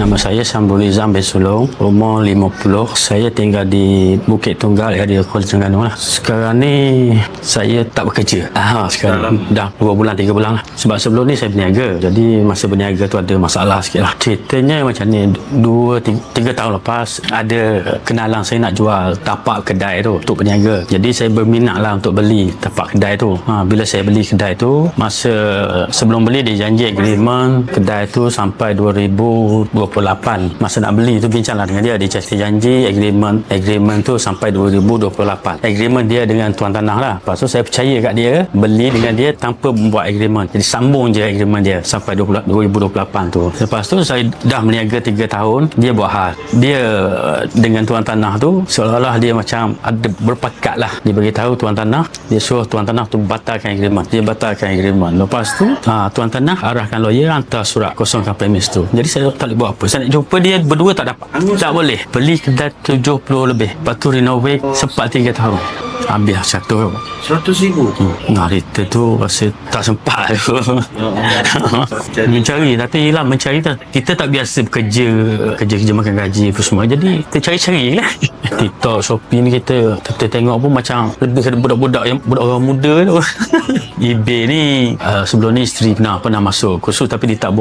Nama saya Sambul Izam bin Sulong, umur 50. Saya tinggal di Bukit Tunggal, area Kuala Terengganu lah. Sekarang ni saya tak bekerja. Ah, sekarang dah 2 bulan, 3 bulan lah. Sebab sebelum ni saya berniaga. Jadi masa berniaga tu ada masalah sikit lah. Ceritanya macam ni, 2 3 tahun lepas ada kenalan saya nak jual tapak kedai tu untuk berniaga. Jadi saya berminat lah untuk beli tapak kedai tu. Ha, bila saya beli kedai tu, masa sebelum beli dia janji agreement kedai tu sampai 2028. Masa nak beli tu bincang lah dengan dia. Dia cakap janji agreement agreement tu sampai 2028. Agreement dia dengan tuan tanah lah. Lepas tu saya percaya kat dia beli dengan dia tanpa membuat agreement. Jadi sambung je agreement dia sampai 20, 2028 tu. Lepas tu saya dah berniaga 3 tahun. Dia buat hal. Dia uh, dengan tuan tanah tu seolah-olah dia macam ada berpakat lah. Dia beritahu tuan tanah. Dia suruh tuan tanah tu batalkan agreement. Dia batalkan agreement. Lepas tu ha, tuan tanah arahkan lawyer hantar surat kosongkan premis tu. Jadi saya tak boleh buat apa. Saya nak jumpa dia berdua tak dapat. Tak boleh. Beli kedai 70 lebih. Lepas tu renovate sempat 3 tahun. Habis satu. Seratus ribu. Hmm. Hari tu rasa tak sempat. Jadi- mencari tapi hilang mencari tu. Kita tak biasa bekerja kerja-kerja makan gaji apa semua. Jadi kita cari-cari lah. TikTok, Shopee ni kita kita tengok pun macam lebih kepada budak-budak yang budak orang muda tu. eBay ni uh, sebelum ni isteri pernah pernah masuk kursus tapi dia tak buat